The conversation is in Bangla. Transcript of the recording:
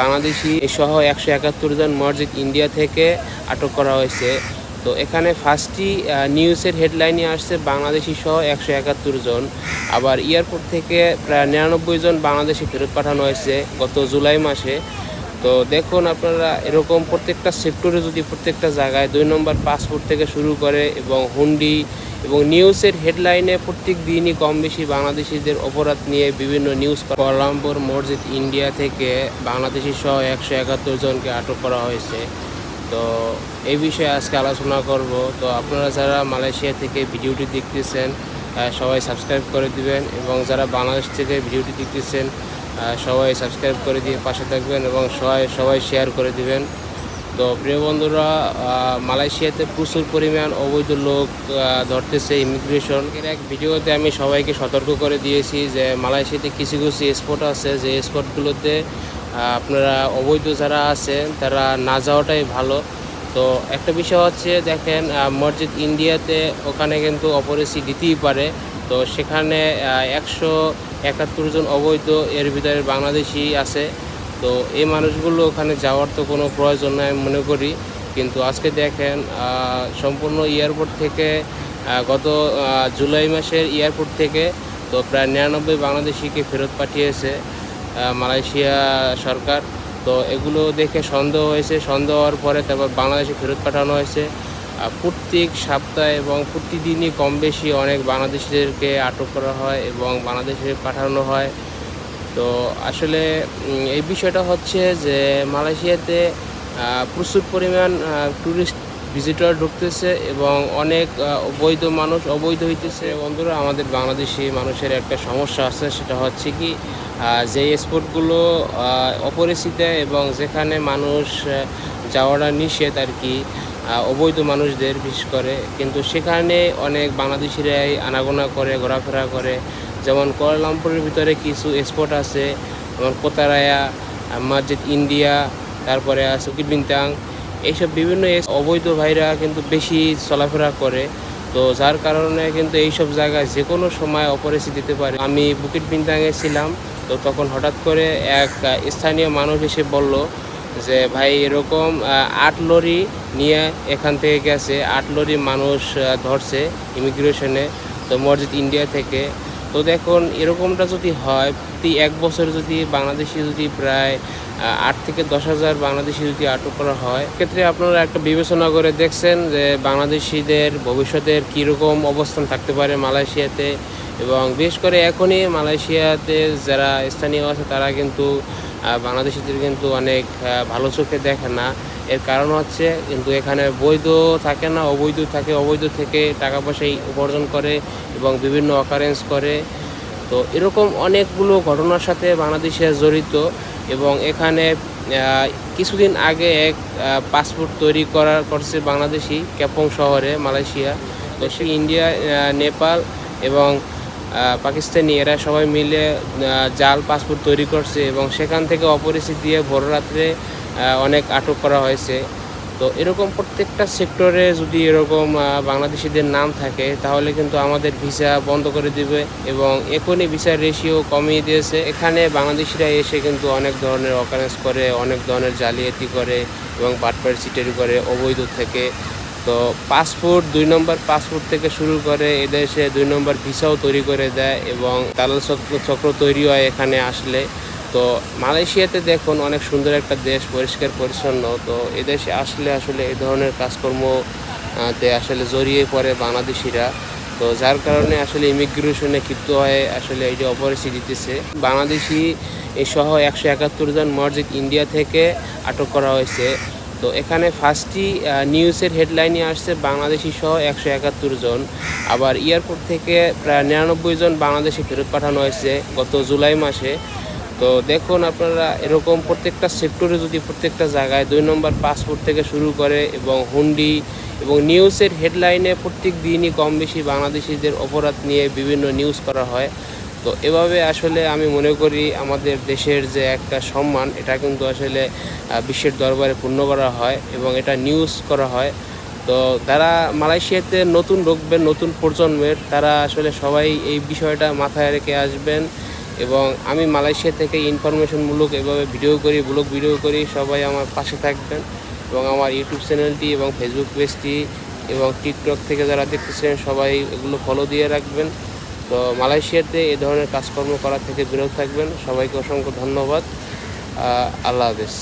বাংলাদেশি সহ একশো একাত্তর জন মসজিদ ইন্ডিয়া থেকে আটক করা হয়েছে। তো এখানে ফার্স্টই নিউজের হেডলাইনে আসছে বাংলাদেশি সহ একশো একাত্তর জন। আবার এয়ারপোর্ট থেকে প্রায় নিরানব্বই জন বাংলাদেশি ফেরত পাঠানো হয়েছে গত জুলাই মাসে। তো দেখুন আপনারা, এরকম প্রত্যেকটা সেক্টরে যদি প্রত্যেকটা জায়গায় দুই নম্বর পাসপোর্ট থেকে শুরু করে এবং হুন্ডি এবং নিউজের হেডলাইনে প্রত্যেক দিনই কম বেশি বাংলাদেশিদের অপরাধ নিয়ে বিভিন্ন নিউজ কলাম্বোর মসজিদ ইন্ডিয়া থেকে বাংলাদেশি সহ একশো একাত্তর জনকে আটক করা হয়েছে। তো এই বিষয়ে আজকে আলোচনা করব। তো আপনারা যারা মালয়েশিয়া থেকে ভিডিওটি দেখতেছেন সবাই সাবস্ক্রাইব করে দিবেন এবং যারা বাংলাদেশ থেকে ভিডিওটি দেখতেছেন সবাই সাবস্ক্রাইব করে দিয়ে পাশে থাকবেন এবং সবাই সবাই শেয়ার করে দিবেন। তো প্রিয় বন্ধুরা মালয়েশিয়াতে প্রচুর পরিমাণ অবৈধ লোক ধরতেছে ইমিগ্রেশন এর এক ভিডিওতে আমি সবাইকে সতর্ক করে দিয়েছি যে মালয়েশিয়াতে কিছু কিছু স্পট আছে, যে স্পটগুলোতে আপনারা অবৈধ যারা আছেন তারা না যাওয়াটাই ভালো। তো একটা বিষয় হচ্ছে, দেখেন মসজিদ ইন্ডিয়াতে ওখানে কিন্তু অপরেসি দিতেই পারে। তো সেখানে একশো একাত্তর জন অবৈধ, এর ভিতরে বাংলাদেশি আছে। তো এই মানুষগুলো ওখানে যাওয়ার তো কোনো প্রয়োজন নাই আমি মনে করি। কিন্তু আজকে দেখেন সম্পূর্ণ এয়ারপোর্ট থেকে গত জুলাই মাসের এয়ারপোর্ট থেকে তো প্রায় নিরানব্বই বাংলাদেশিকে ফেরত পাঠিয়েছে মালয়েশিয়া সরকার। তো এগুলো দেখে সন্দেহ হয়েছে, সন্দেহ হওয়ার পরে তারপর বাংলাদেশে ফেরত পাঠানো হয়েছে। প্রত্যেক সপ্তাহে এবং প্রতিদিনই কম বেশি অনেক বাংলাদেশিদেরকে আটক করা হয় এবং বাংলাদেশে পাঠানো হয়। তো আসলে এই বিষয়টা হচ্ছে যে মালয়েশিয়াতে প্রচুর পরিমাণ ট্যুরিস্ট ভিজিটর ঢুকতেছে এবং অনেক অবৈধ মানুষ অবৈধ হইতেছে। বন্ধুরা, আমাদের বাংলাদেশি মানুষের একটা সমস্যা আছে, সেটা হচ্ছে কি যে স্পটগুলো অপরিচিত এবং যেখানে মানুষ যাওয়াটা নিষেধ আর কি অবৈধ মানুষদের, বিশেষ করে। কিন্তু সেখানে অনেক বাংলাদেশিরাই আনাগোনা করে, ঘোরাফেরা করে। যেমন কোয়ালালামপুরের ভিতরে কিছু স্পট আছে, যেমন কোতারায়া, মসজিদ ইন্ডিয়া, তারপরে আছে বিনতাং এইসব বিভিন্ন অবৈধ ভাইরা কিন্তু বেশি চলাফেরা করে। তো যার কারণে কিন্তু এইসব জায়গায় যে কোনো সময় অপরিচিত দিতে পারে। আমি বুকিট বিনতাঙে ছিলাম, তো তখন হঠাৎ করে এক স্থানীয় মানুষ এসে বলল যে, ভাই, এরকম আট লরি নিয়ে এখান থেকে গেছে। আট লরি মানুষ ধরছে ইমিগ্রেশনে, তো মসজিদ ইন্ডিয়া থেকে। তো দেখুন, এরকমটা যদি হয়, প্রতি এক বছর যদি বাংলাদেশি যদি প্রায় আট থেকে দশ হাজার বাংলাদেশি যদি আটক করা হয় ক্ষেত্রে আপনারা একটা বিবেচনা করে দেখছেন যে বাংলাদেশিদের ভবিষ্যতের কীরকম অবস্থান থাকতে পারে মালয়েশিয়াতে। এবং বিশেষ করে এখনই মালয়েশিয়াতে যারা স্থানীয় আছে, তারা কিন্তু বাংলাদেশিদের কিন্তু অনেক ভালো চোখে দেখে না। এর কারণ হচ্ছে কিন্তু এখানে বৈধ থাকে না, অবৈধ থাকে। অবৈধ থেকে টাকা পয়সা উপার্জন করে এবং বিভিন্ন অকারেন্স করে। তো এরকম অনেকগুলো ঘটনার সাথে বাংলাদেশিরা জড়িত এবং এখানে কিছুদিন আগে এক পাসপোর্ট তৈরি করা, করছে বাংলাদেশি, ক্যাপং শহরে মালয়েশিয়া। তো সে ইন্ডিয়া নেপাল এবং পাকিস্তানি এরা সবাই মিলে জাল, পাসপোর্ট তৈরি করছে এবং সেখান থেকে অপরিচিত দিয়ে ভোর রাত্রে অনেক আটক করা হয়েছে। তো এরকম প্রত্যেকটা সেক্টরে যদি এরকম বাংলাদেশিদের নাম থাকে, তাহলে কিন্তু আমাদের ভিসা বন্ধ করে দিবে এবং এখনই ভিসার রেশিও কমিয়ে দিয়েছে। এখানে বাংলাদেশিরা এসে কিন্তু অনেক ধরনের অকারেন্স করে, অনেক ধরনের জালিয়াতি করে এবং বাটপার চিটারি করে, অবৈধ থেকে তো পাসপোর্ট, দুই নম্বর পাসপোর্ট থেকে শুরু করে এদেশে দুই নম্বর ভিসাও তৈরি করে দেয় এবং দালাল চক্র তৈরি হয় এখানে আসলে। তো মালয়েশিয়াতে দেখুন অনেক সুন্দর একটা দেশ, পরিষ্কার, পরিচ্ছন্ন। তো এদেশে আসলে আসলে এই ধরনের কাজকর্ম তে আসলে জড়িয়ে পড়ে বাংলাদেশিরা। তো যার কারণে আসলে ইমিগ্রেশনে ক্ষিপ্ত হয়ে আসলে এটি অপরিচি দিতেছে। বাংলাদেশি এই সহ একশো একাত্তর জন মসজিদ ইন্ডিয়া থেকে আটক করা হয়েছে। তো এখানে ফার্স্টই নিউজের হেডলাইনে আসছে বাংলাদেশি সহ একশো একাত্তর জন। আবার এয়ারপোর্ট থেকে প্রায় নিরানব্বই জন বাংলাদেশে ফেরত পাঠানো হয়েছে গত জুলাই মাসে। তো দেখুন আপনারা, এরকম প্রত্যেকটা সেক্টরে যদি প্রত্যেকটা জায়গায় দুই নম্বর পাসপোর্ট থেকে শুরু করে এবং হুন্ডি এবং নিউজের হেডলাইনে প্রত্যেক দিনই কম বেশি বাংলাদেশিদের অপরাধ নিয়ে বিভিন্ন নিউজ করা হয়। তো এভাবে আসলে আমি মনে করি আমাদের দেশের যে একটা সম্মান, এটা কিন্তু আসলে বিশ্বের দরবারে পূর্ণ করা হয় এবং এটা নিউজ করা হয়। তো তারা মালয়েশিয়াতে নতুন ঢুকবেন, নতুন প্রজন্মের, তারা আসলে সবাই এই বিষয়টা মাথায় রেখে আসবেন এবং আমি মালয়েশিয়া থেকে ইনফরমেশনমূলক এভাবে ভিডিও করি ব্লগ ভিডিও করি, সবাই আমার পাশে থাকবেন এবং আমার ইউটিউব চ্যানেলটি এবং ফেসবুক পেজটি এবং টিকটক থেকে যারা দেখতেছেন, সবাই এগুলো ফলো দিয়ে রাখবেন। তো মালয়েশিয়াতে এ ধরনের কাজকর্ম করা থেকে বিরত থাকবেন। সবাইকে অসংখ্য ধন্যবাদ। আল্লাহ হাফেজ।